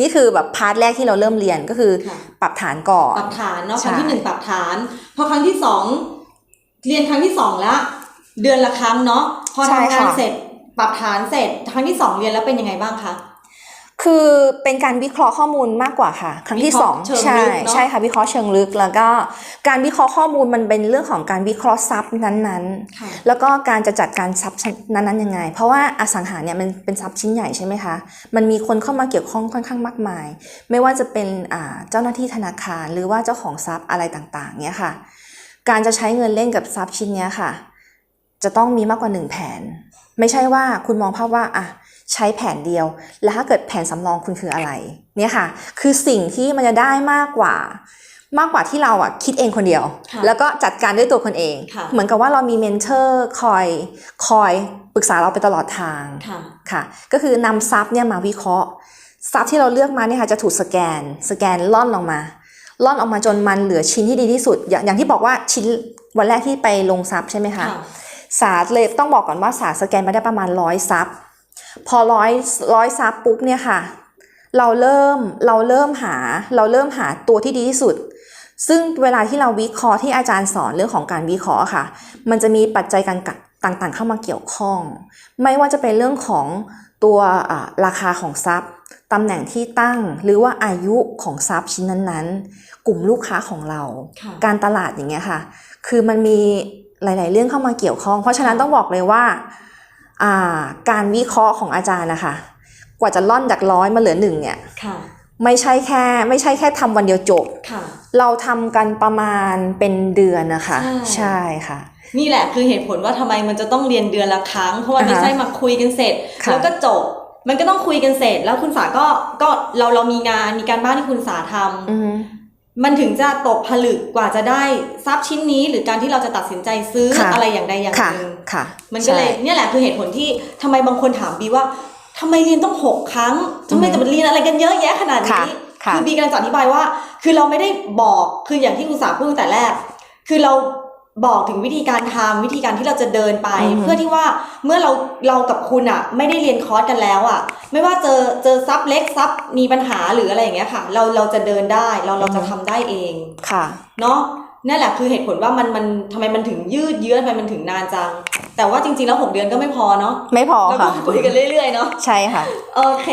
นี่คือแบบพาร์ทแรกที่เราเริ่มเรียนก็คือค่ะปรับฐานก่อนปรับฐานเนาะคใช่รั้งที่หนึ่งปรับฐานพอครั้งที่สองเรียนครั้งที่สองแล้วเดือนละครั้งเนาะพอทำงานเสร็จปรับฐานเสร็จครั้งที่สองเรียนแล้วเป็นยังไงบ้างคะ คือเป็นการวิเคราะห์ข้อมูลมากกว่าค่ะ ครั้งที่วิเคสราะองห์เชิงใช่ลึกเนอะใช่ค่ะวิเคราะห์เชิงลึกแล้วก็การวิเคราะห์ข้อมูลมันเป็นเรื่องของการวิเคราะห์ทรัพย์นั้นๆค่ะแล้วก็การจะจัดการทรัพย์นั้นๆยังไง เพราะว่าอสังหาเนี่ยมันเป็นทรัพย์ชิ้นใหญ่ใช่ไหมคะมันมีคนเข้ามาเกี่ยวข้องค่อนข้างมากมาย ไม่ว่าจะเป็นอ่าเจ้าหน้าที่ธนาคาร หรือว่าเจ้าของทรัพย์อะไรต่างๆเนี่ยค่ะ การจะใช้เงินเล่นกับทรัพย์ชิ้นเนี้ยค่ะ จะต้องมีมากกว่าหนึ่งแผน ไม่ใช่ว่าคุณมองภาพว่าอะ ใช้แผนเดียว แล้วถ้าเกิดแผนสำรองคุณคืออะไร เนี่ยค่ะ คือสิ่งที่มันจะได้มากกว่ามากกว่าที่เราอะคิดเองคนเดียวค่ะแล้วก็จัดการด้วยตัวคนเองค่ะเหมือนกับว่าเรามีเมนเทอร์คอยคอยปรึกษาเราไปตลอดทางค่ะค่ะ ก็คือนำซับเนี่ยมาวิเคราะห์ซับที่เราเลือกมาเนี่ยค่ะจะถูกสแกน สแกนล่อนลงมาล่อนออกมาจนมันเหลือชิ้นที่ดีที่สุด อย่างอย่างที่บอกว่าชิ้นวันแรกที่ไปลงซับใช่ไหมคะค่ะสาเลยต้องบอกก่อนว่าสาสแกนมาได้ประมาณร้อยซับ พอร้อยร้อยซับปุ๊บเนี่ยค่ะ เราเริ่มเราเริ่มหาเราเริ่มหาตัวที่ดีที่สุด ซึ่งเวลาที่เราวิเคราะห์ที่อาจารย์สอนเรื่องของการวิเคราะห์ค่ะ มันจะมีปัจจัยการกัดต่างๆ เข้ามาเกี่ยวข้อง ไม่ว่าจะเป็นเรื่องของตัวอ่าราคาของทรัพย์ตำแหน่งที่ตั้งหรือว่าอายุของทรัพย์ชิ้นนั้นๆ กลุ่มลูกค้าของเราค่ะการตลาดอย่างเงี้ยค่ะ คือมันมีหลาย ๆ เรื่องเข้ามาเกี่ยวข้อง เพราะฉะนั้นต้องบอกเลยว่าอ่า การวิเคราะห์ของอาจารย์นะคะ กว่าจะล่อนจากร้อยมาเหลือหนึ่งเนี่ยค่ะไม่ใช่แค่ไม่ใช่แค่ทำวันเดียวจบค่ะเราทำกันประมาณเป็นเดือนนะคะ ใช่ใช่ค่ะนี่แหละคือเหตุผลว่าทำไมมันจะต้องเรียนเดือนละครั้ง เพราะว่าอ่าฮะไม่ใช่มาคุยกันเสร็จค่ะแล้วก็จบ มันก็ต้องคุยกันเสร็จ แล้วคุณสาก็ก็เราเรามีงานมีการบ้านที่คุณสาทำอือฮึ มันถึงจะตกผลึกกว่าจะได้ทรัพย์ชิ้นนี้ หรือการที่เราจะตัดสินใจซื้อค่ะอะไรอย่างใดอย่างค่ะหนึ่งค่ะมันก็เลยใช่เนี่ยแหละคือเหตุผลที่ทำไมบางคนถามบีว่าทำไมเรียนต้องหกครั้งทำไมอือฮึจะมาเรียนอะไรกันเยอะแยะขนาดค่ะนี้ค่ะคือบีกำลังจะอธิบายว่า คือเราไม่ได้บอกคืออย่างที่คุณสาพูดตั้งแต่แรก คือเรา บอกถึงวิธีการทำวิธีการที่เราจะเดินไป อือฮึ เพื่อที่ว่าเมื่อเราเรากับคุณอะไม่ได้เรียนคอร์สกันแล้วอะไม่ว่าเจอเจอซับเล็กซับมีปัญหาหรืออะไรอย่างเงี้ยค่ะ เราเราจะเดินได้เราเราจะทำได้เองค่ะ เนาะนั่นแหละคือเหตุผลว่ามันมันทำไมมันถึงยืดเยื้อทำไมมันถึงนานจัง แต่ว่าจริงๆแล้วหกเดือนก็ไม่พอเนาะไม่พอเราก็ค่ะ คุยกันเรื่อยๆเนาะ ใช่ค่ะ โอเค